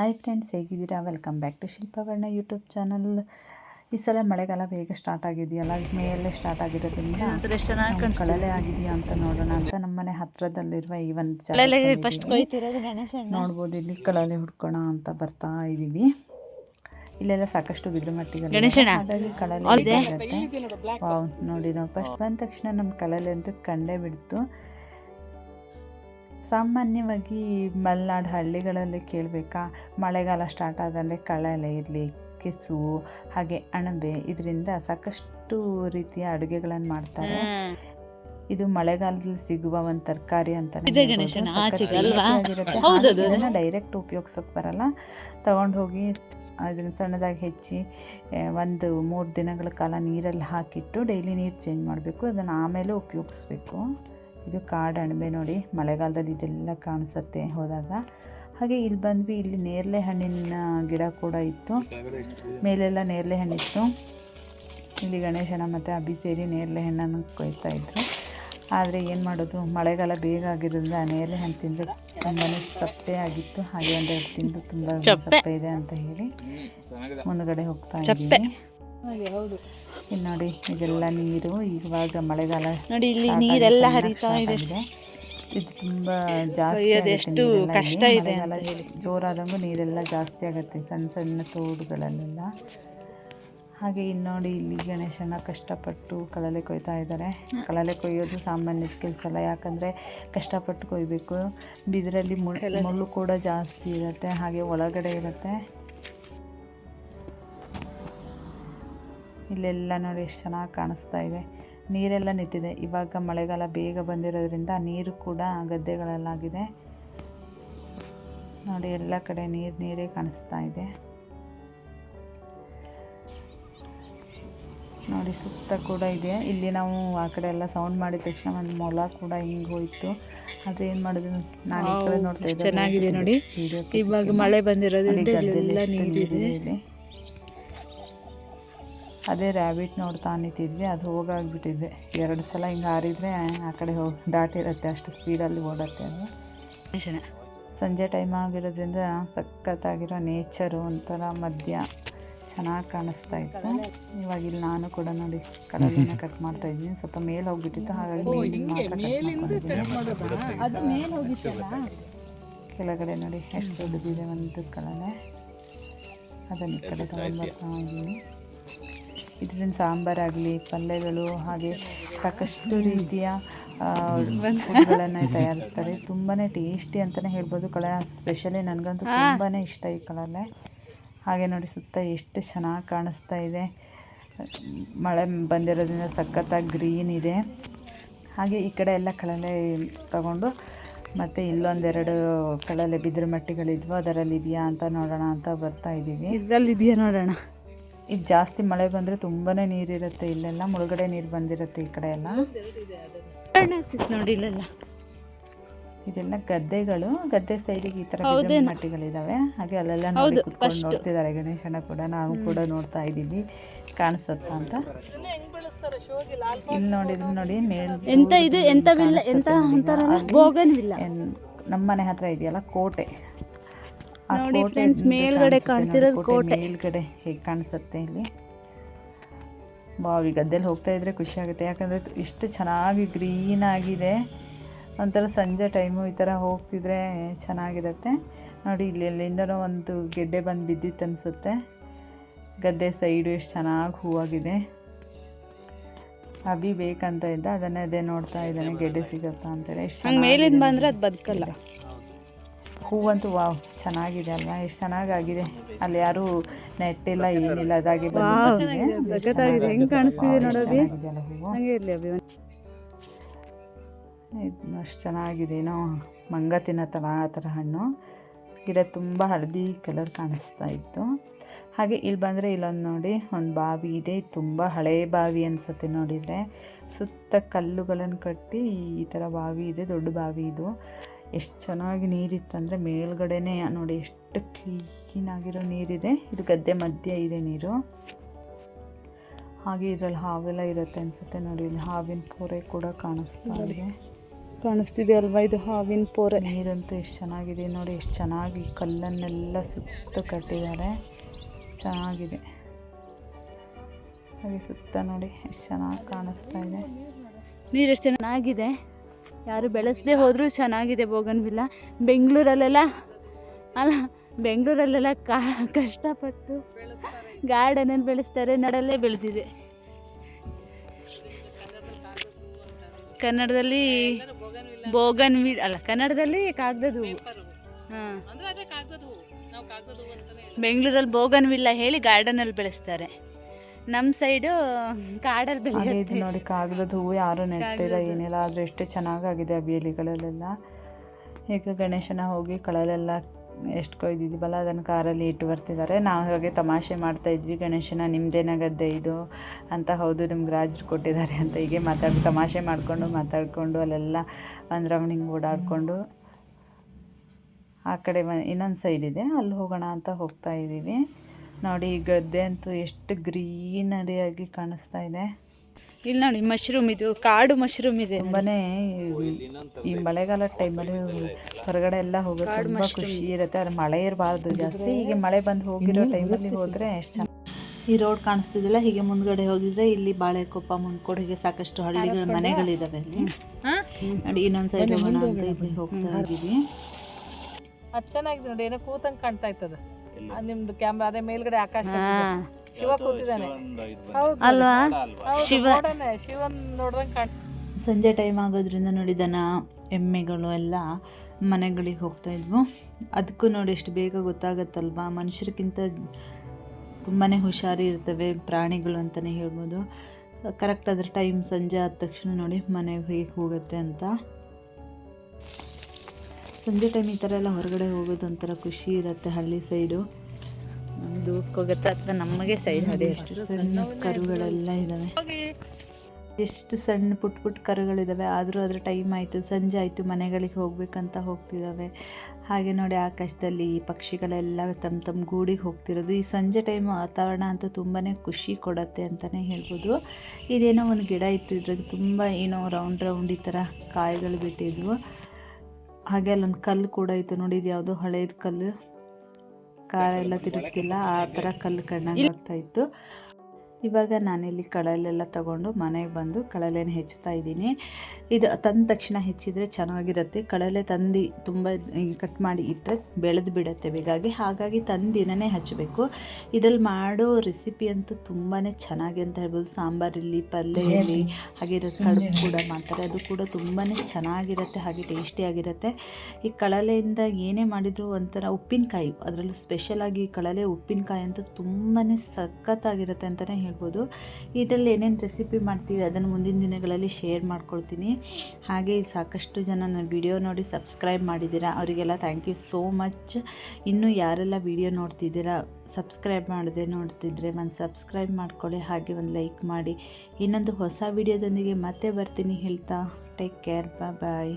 Hi friends ಹೇಗಿದ್ದೀರಾ? Welcome back to Shilpavarna YouTube channel ಈ ಸಲ ಮಳೆಗಾಲ ಬೇಗ ಸ್ಟಾರ್ಟ್ ಆಗಿದೆಯಲ್ಲ? ಮೇಯಲ್ಲೇ ಸ್ಟಾರ್ಟ್ ಆಗಿರೋದ್ರಿಂದ ಚೆನ್ನಾಗಿ ಕಳಲೆ ಆಗಿದೆಯಾ ಅಂತ ನೋಡೋಣ ಅಂತ ನಮ್ಮನೆ ಹತ್ರದಲ್ಲಿರುವ ಈ ಒಂದು ನೋಡ್ಬೋದು ಇಲ್ಲಿ ಕಳಲೆ ಹುಡ್ಕೋಣ ಅಂತ ಬರ್ತಾ ಇದ್ದೀವಿ ಇಲ್ಲೆಲ್ಲ ಸಾಕಷ್ಟು ಬಿದ್ರು ಮಟ್ಟಿಗೆ ಹಾಗಾಗಿ ಕಳಲೆ ಇರುತ್ತೆ ನೋಡಿ ನಾವು ಫಸ್ಟ್ ಬಂದ ತಕ್ಷಣ ನಮ್ಮ ಕಳಲೆ ಅಂತೂ ಕಂಡೇ ಬಿಡ್ತು. ಸಾಮಾನ್ಯವಾಗಿ ಮಲೆನಾಡು ಹಳ್ಳಿಗಳಲ್ಲಿ ಕೇಳಬೇಕಾ ಮಳೆಗಾಲ ಸ್ಟಾರ್ಟ್ ಆದಲ್ಲಿ ಕಳಲೆ ಇರಲಿ ಕೆಸು ಹಾಗೆ ಅಣಬೆ ಇದರಿಂದ ಸಾಕಷ್ಟು ರೀತಿಯ ಅಡುಗೆಗಳನ್ನು ಮಾಡ್ತಾರೆ. ಇದು ಮಳೆಗಾಲದಲ್ಲಿ ಸಿಗುವ ಒಂದು ತರಕಾರಿ ಅಂತಾನೆ ಡೈರೆಕ್ಟ್ ಉಪಯೋಗಿಸೋಕೆ ಬರಲ್ಲ. ತಗೊಂಡು ಹೋಗಿ ಅದನ್ನು ಸಣ್ಣದಾಗಿ ಹೆಚ್ಚಿ ಒಂದು ಮೂರು ದಿನಗಳ ಕಾಲ ನೀರಲ್ಲಿ ಹಾಕಿಟ್ಟು ಡೈಲಿ ನೀರು ಚೇಂಜ್ ಮಾಡಬೇಕು. ಅದನ್ನು ಆಮೇಲೆ ಉಪಯೋಗಿಸ್ಬೇಕು. ಇದು ಕಾಡು ಅಣಬೆ ನೋಡಿ ಮಳೆಗಾಲದಲ್ಲಿ ಇದೆಲ್ಲ ಕಾಣಿಸುತ್ತೆ ಹೋದಾಗ. ಹಾಗೆ ಇಲ್ಲಿ ಬಂದ್ವಿ ಇಲ್ಲಿ ನೇರಳೆ ಹಣ್ಣಿನ ಗಿಡ ಕೂಡ ಇತ್ತು. ಮೇಲೆಲ್ಲ ನೇರಳೆ ಹಣ್ಣಿತ್ತು. ಇಲ್ಲಿ ಗಣೇಶನ ಮತ್ತು ಅಬ್ಬಿ ಸೇರಿ ನೇರಳೆ ಹಣ್ಣನ್ನು ಕೊಯ್ತಾ ಇದ್ರು. ಆದರೆ ಏನು ಮಾಡೋದು ಮಳೆಗಾಲ ಬೇಗ ಆಗಿರೋದ್ರಿಂದ ಆ ನೇರಳೆ ಹಣ್ಣು ತಿಂದರೆ ತುಂಬಾ ಸಪ್ಪೆ ಆಗಿತ್ತು. ಹಾಗೆ ಅಂದರೆ ತಿಂದು ತುಂಬ ಸಪ್ಪೆ. ಇದೆ ಅಂತ ಹೇಳಿ ಮುಂದಗಡೆ ಹೋಗ್ತಾ ಇದ್ದೀವಿ ಹೌದು. ಇಲ್ಲಿ ನೋಡಿ ಇದೆಲ್ಲ ನೀರು ಇವಾಗ ಮಳೆಗಾಲ ನೋಡಿ ಇಲ್ಲಿ ನೀರೆಲ್ಲ ಹರಿತಾ ಇದೆ. ಇದು ತುಂಬಾ ಜಾಸ್ತಿ ಎಷ್ಟು ಕಷ್ಟ ಇದೆ ಅಲ್ಲ ಹೇಳಿ. ಜೋರಾದಂಗೂ ನೀರೆಲ್ಲ ಜಾಸ್ತಿ ಆಗುತ್ತೆ ಸಣ್ಣ ಸಣ್ಣ ತೋಡುಗಳಲ್ಲೆಲ್ಲ. ಹಾಗೆ ಇನ್ನು ನೋಡಿ ಇಲ್ಲಿ ಗಣೇಶನ ಕಷ್ಟಪಟ್ಟು ಕಳಲೆ ಕೊಯ್ತಾ ಇದ್ದಾರೆ. ಕಳಲೆ ಕೊಯ್ಯೋದು ಸಾಮಾನ್ಯದ ಕೆಲಸ ಅಲ್ಲ ಯಾಕಂದರೆ ಕಷ್ಟಪಟ್ಟು ಕೊಯ್ಬೇಕು. ಬಿದಿರಲ್ಲಿ ಮುಳ್ಳು ಮುಳ್ಳು ಕೂಡ ಜಾಸ್ತಿ ಇರುತ್ತೆ ಹಾಗೆ ಒಳಗಡೆ ಇರುತ್ತೆ. ಇಲ್ಲೆಲ್ಲ ನೋಡಿ ಎಷ್ಟು ಚೆನ್ನಾಗಿ ಕಾಣಿಸ್ತಾ ಇದೆ. ನೀರೆಲ್ಲ ನಿಂತಿದೆ. ಇವಾಗ ಮಳೆಗಾಲ ಬೇಗ ಬಂದಿರೋದ್ರಿಂದ ನೀರು ಕೂಡ ಗದ್ದೆಗಳಲ್ಲಾಗಿದೆ. ನೋಡಿ ಎಲ್ಲ ಕಡೆ ನೀರು ನೀರೇ ಕಾಣಿಸ್ತಾ ಇದೆ. ನೋಡಿ ಸುತ್ತ ಕೂಡ ಇದೆ. ಇಲ್ಲಿ ನಾವು ಆ ಕಡೆ ಎಲ್ಲ ಸೌಂಡ್ ಮಾಡಿದ ತಕ್ಷಣ ಒಂದು ಮೊಲ ಕೂಡ ಹಿಂಗೆ ಹೋಯ್ತು. ಆದರೆ ಏನು ಮಾಡಿದ್ರು ನಾನು ಈ ಕಡೆ ನೋಡ್ತಾ ಇದ್ದೆ ಚೆನ್ನಾಗಿದೆ ನೋಡಿ. ಇವಾಗ ಮಳೆ ಬಂದಿರೋದ್ರಿಂದ ನೀರಿದೆ ಇಲ್ಲಿ. ಅದೇ ರ್ಯಾಬಿಟ್ ನೋಡ್ತಾ ನಿಂತಿದ್ವಿ ಅದು ಹೋಗಾಗ್ಬಿಟ್ಟಿದೆ. ಎರಡು ಸಲ ಹಿಂಗೆ ಹಾರಿದ್ರೆ ಆ ಕಡೆ ಹೋಗಿ ದಾಟಿರುತ್ತೆ ಅಷ್ಟು ಸ್ಪೀಡಲ್ಲಿ ಓಡತ್ತೆ ಅದು. ಸಂಜೆ ಟೈಮ್ ಆಗಿರೋದ್ರಿಂದ ಸಖತ್ತಾಗಿರೋ ನೇಚರು ಒಂಥರ ಮಧ್ಯ ಚೆನ್ನಾಗಿ ಕಾಣಿಸ್ತಾ ಇತ್ತು. ಇವಾಗ ಇಲ್ಲಿ ನಾನು ಕೂಡ ನೋಡಿ ಕಡಲಿನ ಕಟ್ ಮಾಡ್ತಾ ಇದ್ದೀನಿ. ಸ್ವಲ್ಪ ಮೇಲೆ ಹೋಗ್ಬಿಟ್ಟಿತ್ತು ಹಾಗಾಗಿ ಮೇಲಿಂದ ಮಾತ್ರ ಕೆಳಗಡೆ ನೋಡಿ ಎಷ್ಟು ದೊಡ್ಡದಿದೆ ಒಂದು ಕಳಲೆ ಅದನ್ನು ಈ ಕಡೆ ತಗೊಂಡು ಬರ್ತಾ ಇದ್ದೀನಿ. ಇದರಿಂದ ಸಾಂಬಾರಾಗಲಿ ಪಲ್ಯಗಳು ಹಾಗೆ ಸಾಕಷ್ಟು ರೀತಿಯ ಫುಡ್ಗಳನ್ನು ತಯಾರಿಸ್ತಾರೆ. ತುಂಬಾ ಟೇಸ್ಟಿ ಅಂತಲೇ ಹೇಳ್ಬೋದು ಕಳೆ. ಸ್ಪೆಷಲಿ ನನಗಂತೂ ತುಂಬಾ ಇಷ್ಟ ಈ ಕಳಲೆ. ಹಾಗೆ ನೋಡಿ ಸುತ್ತ ಎಷ್ಟು ಚೆನ್ನಾಗಿ ಕಾಣಿಸ್ತಾ ಇದೆ. ಮಳೆ ಬಂದಿರೋದ್ರಿಂದ ಸಖತ್ತಾಗಿ ಗ್ರೀನ್ ಇದೆ. ಹಾಗೆ ಈ ಕಡೆ ಎಲ್ಲ ಕಳಲೆ ತಗೊಂಡು ಮತ್ತು ಇಲ್ಲೊಂದೆರಡು ಕಳಲೆ ಬಿದಿರು ಮಟ್ಟಿಗಳಿದ್ವು. ಅದರಲ್ಲಿ ಇದೆಯಾ ಅಂತ ನೋಡೋಣ ಅಂತ ಬರ್ತಾ ಇದ್ದೀವಿ ಇದರಲ್ಲಿ ಇದೆಯಾ ನೋಡೋಣ. ಈಗ ಜಾಸ್ತಿ ಮಳೆ ಬಂದರೆ ತುಂಬಾ ನೀರಿರುತ್ತೆ ಇಲ್ಲೆಲ್ಲ ಮುಳುಗಡೆ ನೀರು ಬಂದಿರುತ್ತೆ ಈ ಕಡೆ ಎಲ್ಲ ನೋಡಿ ಇಲ್ಲೆಲ್ಲ. ಇದೆಲ್ಲ ಗದ್ದೆಗಳು ಗದ್ದೆ ಸೈಡಿಗೆ ಈ ತರ ಮಟ್ಟಿಗಳಿದಾವೆ. ಹಾಗೆ ಅಲ್ಲೆಲ್ಲ ನೋಡಿ ಕುತ್ಕೊಂಡು ನೋಡ್ತಿದ್ದಾರೆ ಗಣೇಶನ ಕೂಡ ನಾವು ಕೂಡ ನೋಡ್ತಾ ಇದ್ದೀವಿ. ಕಾಣಿಸುತ್ತಾ ಅಂತ. ಇಲ್ಲಿ ನೋಡಿದ್ರೆ ನೋಡಿ ಮೇಲ್ ಎಂತ ಇದು? ಎಂತ ಅಂತಾರಲ್ಲ ಬೋಗನ್ವಿಲ್ಲ. ನಮ್ಮನೆ ಹತ್ರ ಇದೆಯಲ್ಲ ಕೋಟೆ. ನೋಡಿ ಫ್ರೆಂಡ್ಸ್ ಮೇಲ್ಗಡೆ ಕಾಣ್ತಿರೋದು ಕೋಟೆ. ಮೇಲ್ಗಡೆ ಹೇಗೆ ಕಾಣಿಸುತ್ತೆ ಇಲ್ಲಿ? ಬಾವಿ ಗದ್ದೆಲಿ ಹೋಗ್ತಾ ಇದ್ರೆ ಖುಷಿ ಆಗುತ್ತೆ. ಯಾಕಂದ್ರೆ ಇಷ್ಟು ಚೆನ್ನಾಗಿ ಗ್ರೀನ್ ಆಗಿದೆ. ಒಂಥರ ಸಂಜೆ ಟೈಮು ಈ ಥರ ಹೋಗ್ತಿದ್ರೆ ಚೆನ್ನಾಗಿರುತ್ತೆ. ನೋಡಿ ಇಲ್ಲಿ ಎಲ್ಲಿಂದನೋ ಒಂದು ಗೆಡ್ಡೆ ಬಂದು ಬಿದ್ದಿತ್ತು ಅನಿಸುತ್ತೆ. ಗದ್ದೆ ಸೈಡು ಎಷ್ಟು ಚೆನ್ನಾಗಿ ಹೂವಾಗಿದೆ. ಅಭಿ ಬೇಕಂತ ಇದ್ದ ಅದನ್ನೇ ಅದೇ ನೋಡ್ತಾ ಇದ್ದಾನೆ ಗೆಡ್ಡೆ ಸಿಗುತ್ತಾ ಅಂತೇಳಿ ಎಷ್ಟು ಮೇಲಿಂದ ಬಂದ್ರೆ ಅದು ಬದುಕಲ್ಲ. ಹೂವಂತೂ ವಾವ್ ಚೆನ್ನಾಗಿದೆ ಅಲ್ವಾ? ಎಷ್ಟು ಚೆನ್ನಾಗಾಗಿದೆ. ಅಲ್ಲಿ ಯಾರು ನೆಟ್ಟಿಲ್ಲ ಏನಿಲ್ಲ ಅದಾಗಿ ಬಂದಿದೆ. ಕಾಣಿಸ್ತಿದೆ ನೋಡೋದು? ಹಂಗೆ ಇರಲಿ ಅಭಿ ಇದು ಅಷ್ಟು ಚೆನ್ನಾಗಿದೆ ಏನೋ ಮಂಗ ತಿನ್ನೋ ಥರ ಆ ಥರ ಹಣ್ಣು. ಗಿಡ ತುಂಬ ಹಳದಿ ಕಲರ್ ಕಾಣಿಸ್ತಾ ಇತ್ತು. ಹಾಗೆ ಇಲ್ಲಿ ಬಂದರೆ ಇಲ್ಲೊಂದು ನೋಡಿ ಒಂದು ಬಾವಿ ಇದೆ ಇದು ತುಂಬ ಹಳೆ ಬಾವಿ ಅನಿಸುತ್ತೆ ನೋಡಿದರೆ. ಸುತ್ತ ಕಲ್ಲುಗಳನ್ನು ಕಟ್ಟಿ ಈ ಥರ ಬಾವಿ ಇದೆ ದೊಡ್ಡ ಬಾವಿ ಇದು. ಎಷ್ಟು ಚೆನ್ನಾಗಿ ನೀರಿತ್ತಂದರೆ ಮೇಲ್ಗಡೆನೇ ನೋಡಿ ಎಷ್ಟು ಕ್ಲೀನಾಗಿರೋ ನೀರಿದೆ. ಇದು ಗದ್ದೆ ಮಧ್ಯೆ ಇದೆ ನೀರು. ಹಾಗೆ ಇದರಲ್ಲಿ ಹಾವೆಲ್ಲ ಇರುತ್ತೆ ಅನಿಸುತ್ತೆ ನೋಡಿ ಇಲ್ಲಿ ಹಾವಿನ ಪೊರೆ ಕೂಡ ಕಾಣಿಸ್ತಾ ಇದೆ. ಕಾಣಿಸ್ತಿದೆ ಅಲ್ವಾ ಇದು ಹಾವಿನ ಪೋರೆ? ನೀರಂತೂ ಎಷ್ಟು ಚೆನ್ನಾಗಿದೆ ನೋಡಿ ಎಷ್ಟು ಚೆನ್ನಾಗಿ ಕಲ್ಲನ್ನೆಲ್ಲ ಸುತ್ತ ಕಟ್ಟಿದ್ದಾರೆ. ಚೆನ್ನಾಗಿದೆ. ಹಾಗೆ ಸುತ್ತ ನೋಡಿ ಎಷ್ಟು ಚೆನ್ನಾಗಿ ಕಾಣಿಸ್ತಾ ಇದೆ. ನೀರು ಎಷ್ಟು ಚೆನ್ನಾಗಿದೆ? ಯಾರು ಬೆಳೆಸದೆ ಹೋದರೂ ಚೆನ್ನಾಗಿದೆ ಬೋಗನ್ವಿಲ್ಲ. ಬೆಂಗಳೂರಲ್ಲೆಲ್ಲ ಅಲ್ಲ ಬೆಂಗಳೂರಲ್ಲೆಲ್ಲ ಕಾ ಕಷ್ಟಪಟ್ಟು ಗಾರ್ಡನಲ್ಲಿ ಬೆಳೆಸ್ತಾರೆ ನಡಲ್ಲೇ ಬೆಳೆದಿದೆ. ಕನ್ನಡದಲ್ಲಿ ಬೋಗನ್ ಅಲ್ಲ ಕನ್ನಡದಲ್ಲಿ ಕಾಗದದ ಹೂವು. ಹಾಂ. ಬೆಂಗಳೂರಲ್ಲಿ ಬೋಗನ್ ವಿಲ್ಲ ಹೇಳಿ ಗಾರ್ಡನಲ್ಲಿ ಬೆಳೆಸ್ತಾರೆ. ನಮ್ಮ ಸೈಡು ಕಾಡಲ್ಲಿ ಬೆಳೆಯುತ್ತೆ. ನೋಡಿ ಕಾಗದದ ಹೂವು ಯಾರು ನೆಟ್ಟಿಲ್ಲ ಏನಿಲ್ಲ ಆದರೆ ಎಷ್ಟು ಚೆನ್ನಾಗಾಗಿದೆ ಆ ಬೇಲಿಗಳಲ್ಲೆಲ್ಲ. ಈಗ ಗಣೇಶನ ಹೋಗಿ ಕಳಲೆಲ್ಲ ಎಷ್ಟು ಕೊಯ್ದಿದ್ದೀವಲ್ಲ ಅದನ್ನು ಕಾರಲ್ಲಿ ಇಟ್ಟು ಬರ್ತಿದ್ದಾರೆ. ನಾವು ಹಾಗೆ ತಮಾಷೆ ಮಾಡ್ತಾ ಇದ್ವಿ ಗಣೇಶನ ನಿಮ್ಮದೇನ ಗದ್ದೆ ಇದು ಅಂತ. ಹೌದು ನಿಮ್ಗೆ ರಾಜರು ಕೊಟ್ಟಿದ್ದಾರೆ ಅಂತ ಹೀಗೆ ಮಾತಾಡಿ ತಮಾಷೆ ಮಾಡಿಕೊಂಡು ಮಾತಾಡಿಕೊಂಡು ಅಲ್ಲೆಲ್ಲ ಒಂದು ರೌಂಡ್ ಹಿಂಗೆ ಓಡಾಡಿಕೊಂಡು ಆ ಕಡೆ ಇನ್ನೊಂದು ಸೈಡ್ ಇದೆ. ಅಲ್ಲಿ ಹೋಗೋಣ ಅಂತ ಹೋಗ್ತಾ ಇದ್ದೀವಿ. ನೋಡಿ ಈ ಗದ್ದೆ ಅಂತೂ ಎಷ್ಟು ಗ್ರೀನರಿಯಾಗಿ ಕಾಣಿಸ್ತಾ ಇದೆ. ಇಲ್ಲಿ ನೋಡಿ ಮಶ್ರೂಮ್ ಇದು ಕಾಡು ಮಶ್ರೂಮ್ ಇದೆ ತುಂಬಾನೇ ಈ ಮಳೆಗಾಲ ಟೈಮಲ್ಲಿ ಹೊರಗಡೆ ಎಲ್ಲ ಹೋಗೋದು ತುಂಬಾ ಖುಷಿ ಇರುತ್ತೆ. ಆದ್ರೆ ಮಳೆ ಇರಬಾರ್ದು ಜಾಸ್ತಿ. ಹೀಗೆ ಮಳೆ ಬಂದು ಹೋಗಿರೋ ಟೈಮಲ್ಲಿ ಹೋದ್ರೆ ಎಷ್ಟು ಚೆನ್ನಾಗಿ ಈ ರೋಡ್ ಕಾಣಿಸ್ತಿದಿಲ್ಲ ಹೀಗೆ ಮುಂದ್ಗಡೆ ಹೋಗಿದ್ರೆ ಇಲ್ಲಿ ಬಾಳೆಕೊಪ್ಪ ಮುಂದ್ಕೋಡ್ ಹೀಗೆ ಸಾಕಷ್ಟು ಹಳ್ಳಿಗಳ ಮನೆಗಳಿದಾವೆ ಅಲ್ಲಿ. ನೋಡಿ ಇನ್ನೊಂದ್ ಸೈಡ್ ಹೋಗೋಣ ಅಂತ ಇಲ್ಲಿ ಹೋಗ್ತಾ ಇದೀವಿ. ಅದು ಚೆನ್ನಾಗಿದೆ ನೋಡಿ ಏನೋ ಕೂತಂಗ್ ಕಾಣ್ತಾ ಇರ್ತದ. ಅದ್ ನಿಮ್ದು ಕ್ಯಾಮ್ರಾ ಅದೇ ಮೇಲ್ಗಡೆ ಆಕಾಶ ಶಿವ ಕೂತಿದ್ದಾನೆ. ಅಲ್ವಾ? ಶಿವ. ಶಿವನ್ ನೋಡ್ದಂಗ್ ಕಾಣ್ ಸಂಜೆ ಟೈಮ್ ಆಗೋದ್ರಿಂದ ನೋಡಿ ದನ ಎಮ್ಮೆಗಳು ಎಲ್ಲ ಮನೆಗಳಿಗೆ ಹೋಗ್ತಾ ಇದ್ವು. ಅದಕ್ಕೂ ನೋಡಿ ಎಷ್ಟು ಬೇಗ ಗೊತ್ತಾಗತ್ತಲ್ವಾ? ಮನುಷ್ಯರಿಗಿಂತ ತುಂಬಾ ಹುಷಾರಿ ಇರ್ತವೆ ಪ್ರಾಣಿಗಳು ಅಂತಲೇ ಹೇಳ್ಬೋದು. ಕರೆಕ್ಟ್ ಅದ್ರ ಟೈಮ್ ಸಂಜೆ ಆದ ತಕ್ಷಣ ನೋಡಿ ಮನೆಗೆ ಹೇಗೆ ಹೋಗುತ್ತೆ ಅಂತ. ಸಂಜೆ ಟೈಮ್ ಈ ಥರ ಎಲ್ಲ ಹೊರಗಡೆ ಹೋಗೋದು ಒಂಥರ ಖುಷಿ ಇರುತ್ತೆ ಹಳ್ಳಿ ಸೈಡು ನಮ್ದು ಹೋಗುತ್ತೆ ಅಥವಾ ನಮಗೆ ಸೈಡ್ ನೋಡಿ ಎಷ್ಟು ಸಣ್ಣ ಕರುಗಳೆಲ್ಲ ಇದ್ದಾವೆ ಎಷ್ಟು ಸಣ್ಣ ಪುಟ್ ಪುಟ್ ಕರುಗಳಿದ್ದಾವೆ ಆದರೂ ಅದ್ರ ಟೈಮ್ ಆಯಿತು ಸಂಜೆ ಆಯಿತು ಮನೆಗಳಿಗೆ ಹೋಗ್ಬೇಕಂತ ಹೋಗ್ತಿದ್ದಾವೆ ಹಾಗೆ ನೋಡಿ ಆಕಾಶದಲ್ಲಿ ಈ ಪಕ್ಷಿಗಳೆಲ್ಲ ತಮ್ಮ ತಮ್ಮ ಗೂಡಿಗೆ ಹೋಗ್ತಿರೋದು. ಈ ಸಂಜೆ ಟೈಮ್ ವಾತಾವರಣ ಅಂತೂ ತುಂಬಾ ಖುಷಿ ಕೊಡುತ್ತೆ ಅಂತಲೇ ಹೇಳ್ಬೋದು. ಇದೇನೋ ಒಂದು ಗಿಡ ಇತ್ತು ಇದ್ರಾಗ. ತುಂಬ ಏನೋ ರೌಂಡ್ ರೌಂಡ್ ಈ ಥರ ಕಾಯಿಗಳು ಬಿಟ್ಟಿದ್ವು. ಹಾಗೆ ಅಲ್ಲೊಂದು ಕಲ್ಲು ಕೂಡ ಇತ್ತು ನೋಡಿ ಇದು ಯಾವುದೋ ಹಳೇದು ಕಲ್ಲು. ಕಾರೆಲ್ಲ ತಿರುಗ್ತಿಲ್ಲ ಆ ಥರ ಕಲ್ಲು ಕಣ್ಣಾಗ ಆಗ್ತಾ ಇತ್ತು. ಇವಾಗ ನಾನಿಲ್ಲಿ ಕಳಲೆಲ್ಲ ತಗೊಂಡು ಮನೆಗೆ ಬಂದು ಕಳಲೆನ ಹೆಚ್ಚುತ್ತಾ ಇದ್ದೀನಿ. ಇದು ತಂದ ತಕ್ಷಣ ಹೆಚ್ಚಿದರೆ ಚೆನ್ನಾಗಿರುತ್ತೆ. ಕಳಲೆ ತಂದು ತುಂಬ ಕಟ್ ಮಾಡಿ ಇಟ್ಟರೆ ಬೆಳೆದು ಬಿಡುತ್ತೆ ಬೇಗಾಗಿ ಹಾಗಾಗಿ ತಂದು ದಿನನೇ ಹಚ್ಚಬೇಕು. ಇದರಲ್ಲಿ ಮಾಡೋ ರೆಸಿಪಿ ಅಂತೂ ತುಂಬಾ ಚೆನ್ನಾಗಿ ಅಂತ ಹೇಳ್ಬೋದು. ಸಾಂಬಾರಿರಲಿ ಪಲ್ಯ ಇರಲಿ ಹಾಗೆ ಇದ್ರ ಕಡುಬು ಕೂಡ ಮಾಡ್ತಾರೆ. ಅದು ಕೂಡ ತುಂಬಾ ಚೆನ್ನಾಗಿರುತ್ತೆ ಹಾಗೆ ಟೇಸ್ಟಿಯಾಗಿರುತ್ತೆ ಈ ಕಳಲೆಯಿಂದ ಏನೇ ಮಾಡಿದರೂ ಒಂಥರ ಉಪ್ಪಿನಕಾಯಿ ಅದರಲ್ಲೂ ಸ್ಪೆಷಲಾಗಿ ಕಳಲೆ ಉಪ್ಪಿನಕಾಯಿ ಅಂತೂ ತುಂಬಾ ಸಖತ್ತಾಗಿರುತ್ತೆ ಅಂತಲೇ ಹೇಳ್ಬೋದು. ಇದರಲ್ಲಿ ಏನೇನು ರೆಸಿಪಿ ಮಾಡ್ತೀವಿ ಅದನ್ನು ಮುಂದಿನ ದಿನಗಳಲ್ಲಿ ಶೇರ್ ಮಾಡ್ಕೊಳ್ತೀನಿ. ಹಾಗೆ ಸಾಕಷ್ಟು ಜನ ನನ್ನ ವಿಡಿಯೋ ನೋಡಿ ಸಬ್ಸ್ಕ್ರೈಬ್ ಮಾಡಿದ್ದೀರಾ, ಅವರಿಗೆಲ್ಲ ಥ್ಯಾಂಕ್ ಯು ಸೋ ಮಚ್ ಇನ್ನೂ ಯಾರೆಲ್ಲ ವಿಡಿಯೋ ನೋಡ್ತಿದ್ದೀರಾ ಸಬ್ಸ್ಕ್ರೈಬ್ ಮಾಡದೆ ನೋಡ್ತಿದ್ರೆ ಒಂದು ಸಬ್ಸ್ಕ್ರೈಬ್ ಮಾಡ್ಕೊಳ್ಳಿ, ಹಾಗೆ ಒಂದು ಲೈಕ್ ಮಾಡಿ. ಇನ್ನೊಂದು ಹೊಸ ವಿಡಿಯೋದೊಂದಿಗೆ ಮತ್ತೆ ಬರ್ತೀನಿ ಹೇಳ್ತಾ. Take care bye